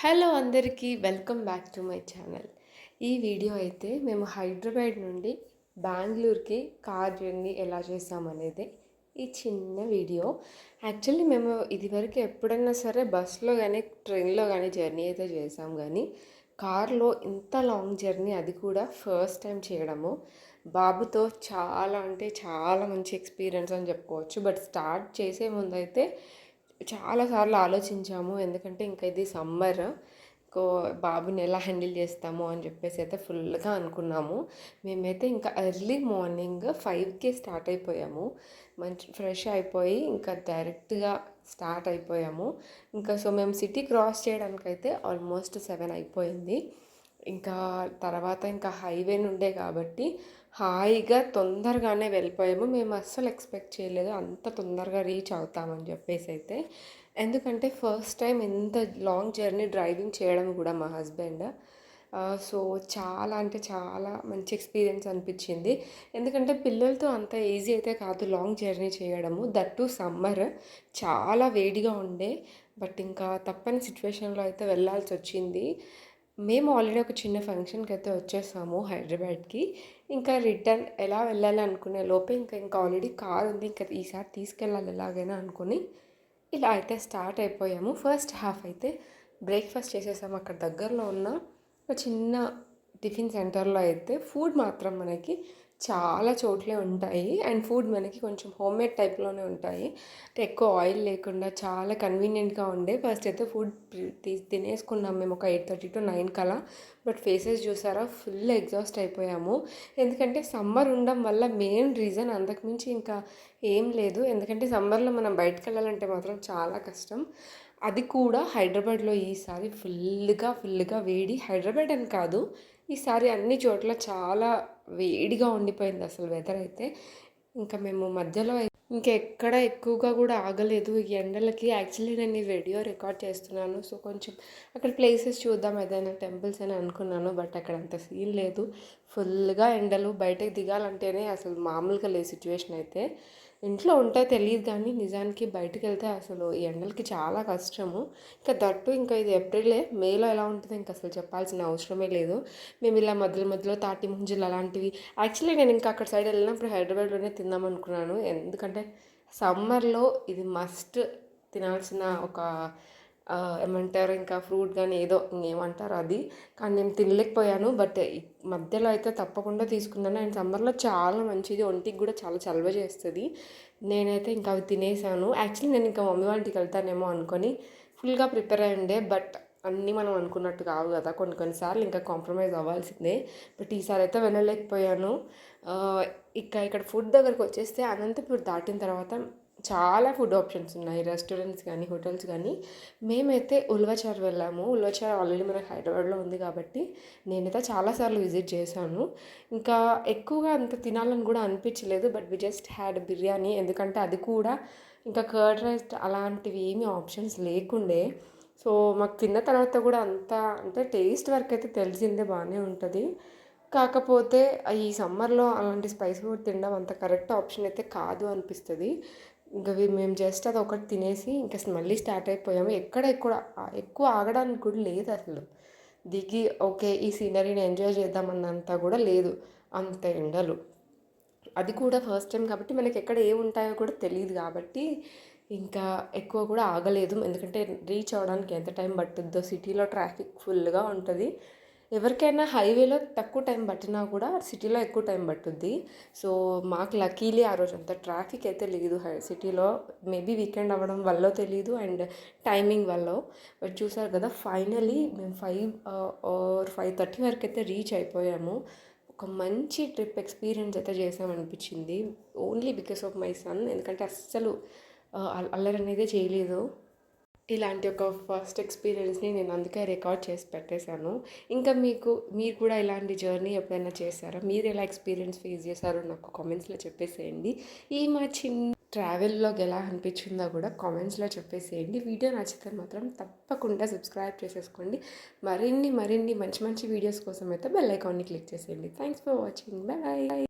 Hello అందరికీ welcome back to my channel. ఈ video అయితే మేము హైదరాబాద్ నుండి బెంగళూరుకి కార్ జర్నీ ఎలా చేసామనేది ఈ చిన్న వీడియో. యాక్చువల్లీ మేము ఇదివరకు ఎప్పుడైనా సరే బస్లో కానీ ట్రైన్లో కానీ జర్నీ అయితే చేసాం. కానీ కార్లో ఇంత లాంగ్ జర్నీ అది కూడా ఫస్ట్ టైం చేయడము. బాబుతో చాలా అంటే చాలా మంచి ఎక్స్పీరియన్స్ అని చెప్పుకోవచ్చు. బట్ స్టార్ట్ చేసే ముందు అయితే చాలాసార్లు ఆలోచించాము. ఎందుకంటే ఇంకా ఇది సమ్మర్. కో బాబుని ఎలా హ్యాండిల్ చేస్తాము అని చెప్పేసి అయితే ఫుల్గా అనుకున్నాము. మేమైతే ఇంకా ఎర్లీ మార్నింగ్ ఫైవ్కే స్టార్ట్ అయిపోయాము. మంచి ఫ్రెష్ అయిపోయి ఇంకా డైరెక్ట్గా స్టార్ట్ అయిపోయాము. ఇంకా సో మేము సిటీ క్రాస్ చేయడానికైతే ఆల్మోస్ట్ సెవెన్ అయిపోయింది. ఇంకా తర్వాత ఇంకా హైవే నుండే కాబట్టి హాయిగా తొందరగానే వెళ్ళిపోయాము. మేము అస్సలు ఎక్స్పెక్ట్ చేయలేదు అంత తొందరగా రీచ్ అవుతామని చెప్పేసి అయితే. ఎందుకంటే ఫస్ట్ టైం ఎంత లాంగ్ జర్నీ డ్రైవింగ్ చేయడం కూడా మా హస్బెండ్. సో చాలా అంటే చాలా మంచి ఎక్స్పీరియన్స్ అనిపించింది. ఎందుకంటే పిల్లలతో అంత ఈజీ అయితే కాదు లాంగ్ జర్నీ చేయడము. దట్ టు సమ్మర్ చాలా వేడిగా ఉండే. బట్ ఇంకా తప్పని సిచ్యువేషన్లో అయితే వెళ్ళాల్సి వచ్చింది. మేము ఆల్రెడీ ఒక చిన్న ఫంక్షన్కి అయితే వచ్చేసాము హైదరాబాద్కి. ఇంకా రిటర్న్ ఎలా వెళ్ళాలి అనుకునే లోపే ఇంకా ఇంకా ఆల్రెడీ కార్ ఉంది ఇంకా ఈసారి తీసుకెళ్ళాలి ఎలాగైనా అనుకుని ఇలా అయితే స్టార్ట్ అయిపోయాము. ఫస్ట్ హాఫ్ అయితే బ్రేక్ఫాస్ట్ చేసేసాము అక్కడ దగ్గరలో ఉన్న ఒక చిన్న టిఫిన్ సెంటర్లో అయితే ఫుడ్ మాత్రం మనకి చాలా చోట్లే ఉంటాయి. అండ్ ఫుడ్ మనకి కొంచెం హోమ్ మేడ్ టైప్లోనే ఉంటాయి. అంటే ఎక్కువ ఆయిల్ లేకుండా చాలా కన్వీనియంట్గా ఉండే. ఫస్ట్ అయితే ఫుడ్ తినేసుకున్నాం మేము ఒక ఎయిట్ థర్టీ టు నైన్ కలా. బట్ ఫేసెస్ చూసారా ఫుల్ ఎగ్జాస్ట్ అయిపోయాము. ఎందుకంటే సమ్మర్ ఉండడం వల్ల మెయిన్ రీజన్ అంతకుమించి ఇంకా ఏం లేదు. ఎందుకంటే సమ్మర్లో మనం బయటకు వెళ్ళాలంటే మాత్రం చాలా కష్టం. అది కూడా హైదరాబాద్లో ఈసారి ఫుల్గా ఫుల్గా వేడి. హైదరాబాద్ అని కాదు ఈసారి అన్ని చోట్ల చాలా వేడిగా ఉండిపోయింది అసలు వెదర్ అయితే. ఇంకా మేము మధ్యలో ఇంకా ఎక్కడ ఎక్కువగా కూడా ఆగలేదు. ఈ ఎండలకి యాక్చువల్లీ నేను ఈ వీడియో రికార్డ్ చేస్తున్నాను. సో కొంచెం అక్కడ ప్లేసెస్ చూద్దాం ఏదైనా టెంపుల్స్ అని అనుకున్నాను బట్ అక్కడ అంత సీన్ లేదు. ఫుల్గా ఎండలు బయటకు దిగాలంటేనే అసలు మామూలుగా లేదు సిచ్యువేషన్ అయితే. ఇంట్లో ఉంటే తెలియదు కానీ నిజానికి బయటకు వెళ్తే అసలు ఈ ఎండలకి చాలా కష్టము. ఇంకా దట్టు ఇంకా ఇది ఏప్రిలే మేలో ఎలా ఉంటుంది ఇంకా అసలు చెప్పాల్సిన అవసరమే లేదు. మేము ఇలా మధ్యలో మధ్యలో తాటి ముంజులు అలాంటివి. యాక్చువల్లీ నేను ఇంకా అక్కడ సైడ్ వెళ్ళినప్పుడు హైదరాబాద్లోనే తిందాం అనుకున్నాను. ఎందుకంటే సమ్మర్లో ఇది మస్ట్ తినాల్సిన ఒక ఏమంటారు ఇంకా ఫ్రూట్ కానీ ఏదో ఇంకేమంటారు అది. కానీ నేను తినలేకపోయాను బట్ మధ్యలో అయితే తప్పకుండా తీసుకున్నాను. అండ్ సమ్మర్లో చాలా మంచిది ఒంటికి కూడా చాలా చలవ చేస్తుంది. నేనైతే ఇంకా అవి తినేసాను. యాక్చువల్లీ నేను ఇంకా మమ్మీ వాళ్ళకి వెళ్తానేమో అనుకొని ఫుల్గా ప్రిపేర్ అయ్యండే బట్ అన్నీ మనం అనుకున్నట్టు కావు కదా. కొన్ని కొన్నిసార్లు ఇంకా కాంప్రమైజ్ అవ్వాల్సిందే. బట్ ఈసారి అయితే వెళ్ళలేకపోయాను. ఇక ఇక్కడ ఫుడ్ దగ్గరకు వచ్చేస్తే అనంతపూర్ దాటిన తర్వాత చాలా ఫుడ్ ఆప్షన్స్ ఉన్నాయి. రెస్టారెంట్స్ కానీ హోటల్స్ కానీ మేమైతే ఉల్వచార్ వెళ్ళాము. ఉల్వచార్ ఆల్రెడీ మనకు హైదరాబాద్లో ఉంది కాబట్టి నేనైతే చాలాసార్లు విజిట్ చేశాను. ఇంకా ఎక్కువగా అంత తినాలని కూడా అనిపించలేదు. But we just had biryani. ఎందుకంటే అది కూడా ఇంకా కర్డ్ రైస్ అలాంటివి ఏమీ ఆప్షన్స్ లేకుండే. సో మాకు తిన్న తర్వాత కూడా అంత అంటే టేస్ట్ వరకు అయితే తెలిసిందే బాగానే ఉంటుంది. కాకపోతే ఈ సమ్మర్లో అలాంటి స్పైస్ ఫుడ్ తినడం అంత కరెక్ట్ ఆప్షన్ అయితే కాదు అనిపిస్తుంది. ఇంకా మేము జస్ట్ అది ఒకటి తినేసి ఇంకా మళ్ళీ స్టార్ట్ అయిపోయాము. ఎక్కడ ఎక్కువ ఎక్కువ ఆగడానికి కూడా లేదు అసలు. దిగి ఓకే ఈ సీనరీని ఎంజాయ్ చేద్దామన్నంత కూడా లేదు. అంత ఎండలు. అది కూడా ఫస్ట్ టైం కాబట్టి మనకి ఎక్కడ ఏ ఉంటాయో కూడా తెలియదు కాబట్టి ఇంకా ఎక్కువ కూడా ఆగలేదు. ఎందుకంటే రీచ్ అవ్వడానికి ఎంత టైం పట్టుద్దో సిటీలో ట్రాఫిక్ ఫుల్గా ఉంటుంది. ఎవరికైనా హైవేలో తక్కువ టైం పట్టినా కూడా సిటీలో ఎక్కువ టైం పట్టుద్ది. సో మాకు లక్కీలీ ఆ రోజు అంత ట్రాఫిక్ అయితే లేదు సిటీలో. మేబీ వీకెండ్ అవ్వడం వల్ల తెలియదు అండ్ టైమింగ్ వల్ల. బట్ చూసారు కదా ఫైనలీ మేము ఫైవ్ ఆర్ ఫైవ్ థర్టీ వరకు అయితే రీచ్ అయిపోయాము. ఒక మంచి ట్రిప్ ఎక్స్పీరియన్స్ అయితే చేసామనిపించింది. Only because of my son ఎందుకంటే అస్సలు అల్లరి అనేది చేయలేదు. ఇలాంటి ఒక ఫస్ట్ ఎక్స్పీరియన్స్ని నేను అందుకే రికార్డ్ చేసి పెట్టేశాను. ఇంకా మీకు మీరు కూడా ఇలాంటి జర్నీ ఎప్పుడైనా చేశారా? మీరు ఎలా ఎక్స్పీరియన్స్ ఫేస్ చేశారో నాకు కామెంట్స్లో చెప్పేసేయండి. ఈ మా చిన్న ట్రావెల్లోకి ఎలా అనిపించిందో కూడా కామెంట్స్లో చెప్పేసేయండి. వీడియో నచ్చితే మాత్రం తప్పకుండా సబ్స్క్రైబ్ చేసేసుకోండి. మరిన్ని మరిన్ని మంచి మంచి వీడియోస్ కోసం అయితే బెల్ ఐకాన్ని క్లిక్ చేసేయండి. Thanks for watching bye